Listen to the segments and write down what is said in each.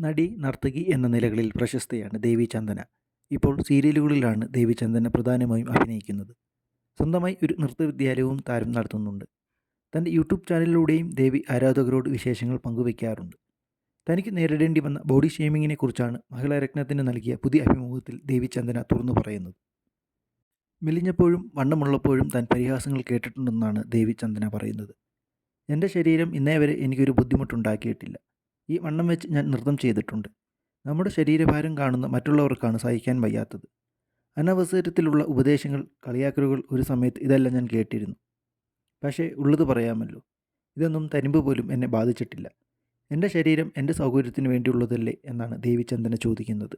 നടി നർത്തകി എന്ന നിലകളിൽ പ്രശസ്തയാണ് ദേവി ചന്ദന. ഇപ്പോൾ സീരിയലുകളിലാണ് ദേവി ചന്ദന പ്രധാനമായും അഭിനയിക്കുന്നത്. സ്വന്തമായി ഒരു നൃത്തവിദ്യാലയവും താരം നടത്തുന്നുണ്ട്. തന്റെ യൂട്യൂബ് ചാനലിലൂടെയും ദേവി ആരാധകരോട് വിശേഷങ്ങൾ പങ്കുവയ്ക്കാറുണ്ട് തനിക്ക് നേരിടേണ്ടി വന്ന ബോഡി ഷേമിങ്ങിനെ കുറിച്ചാണ് മഹിളാരത്നത്തിന് നൽകിയ പുതിയ അഭിമുഖത്തിൽ ദേവി ചന്ദന തുറന്നു പറയുന്നത്. മെലിഞ്ഞപ്പോഴും വണ്ണമുള്ളപ്പോഴും താൻ പരിഹാസങ്ങൾ കേട്ടിട്ടുണ്ടെന്നാണ് ദേവി ചന്ദന പറയുന്നത്. എന്റെ ശരീരം ഇന്നേ വരെ എനിക്കൊരു ബുദ്ധിമുട്ടുണ്ടാക്കിയിട്ടില്ല. ഈ വണ്ണം വെച്ച് ഞാൻ നൃത്തം ചെയ്തിട്ടുണ്ട്. നമ്മുടെ ശരീരഭാരം കാണുന്ന മറ്റുള്ളവർക്കാണ് സഹിക്കാൻ വയ്യാത്തത്. അനവസരത്തിലുള്ള ഉപദേശങ്ങൾ കളിയാക്കലുകൾ ഒരു സമയത്ത് ഇതെല്ലാം ഞാൻ കേട്ടിരുന്നു. പക്ഷേ ഉള്ളത് പറയാമല്ലോ. ഇതൊന്നും തരിമ്പ് പോലും എന്നെ ബാധിച്ചിട്ടില്ല. എന്റെ ശരീരം എന്റെ സൗകര്യത്തിന് വേണ്ടിയുള്ളതല്ലേ എന്നാണ് ദേവിചന്ദന ചോദിക്കുന്നത്.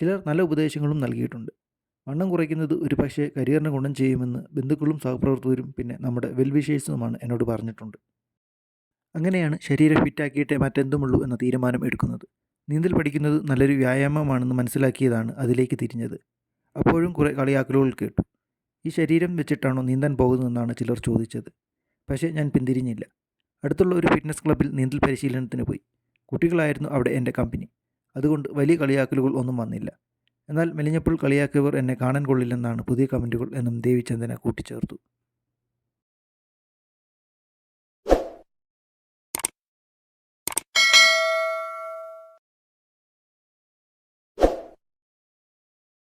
ചിലർ നല്ല ഉപദേശങ്ങളും നൽകിയിട്ടുണ്ട്. വണ്ണം കുറയ്ക്കുന്നത് ഒരു പക്ഷേ കരിയറിന് ഗുണം ചെയ്യുമെന്ന് ബന്ധുക്കളും സഹപ്രവർത്തകരും പിന്നെ നമ്മുടെ വെൽവിഷേഴ്സുമാണ് എന്നോട് പറഞ്ഞിട്ടുണ്ട്. അങ്ങനെയാണ് ശരീരം ഫിറ്റാക്കിയിട്ടേ മറ്റെന്തുമുള്ളൂ എന്ന തീരുമാനം എടുക്കുന്നത്. നീന്തൽ പഠിക്കുന്നത് നല്ലൊരു വ്യായാമമാണെന്ന് മനസ്സിലാക്കിയതാണ് അതിലേക്ക് തിരിഞ്ഞത്. അപ്പോഴും കുറേ കളിയാക്കലുകൾ കേട്ടു. ഈ ശരീരം വെച്ചിട്ടാണോ നീന്താൻ പോകുന്നതെന്നാണ് ചിലർ ചോദിച്ചത്. പക്ഷേ ഞാൻ പിന്തിരിഞ്ഞില്ല. അടുത്തുള്ള ഒരു ഫിറ്റ്നസ് ക്ലബ്ബിൽ നീന്തൽ പരിശീലനത്തിന് പോയി. കുട്ടികളായിരുന്നു അവിടെ എന്റെ കമ്പനി അതുകൊണ്ട് വലിയ കളിയാക്കലുകൾ ഒന്നും വന്നില്ല. എന്നാൽ മെലിഞ്ഞപ്പോൾ കളിയാക്കിയവർ എന്നെ കാണാൻ കൊള്ളില്ലെന്നാണ് പുതിയ കമന്റുകൾ എന്നും ദേവിചന്ദന കൂട്ടിച്ചേർത്തു.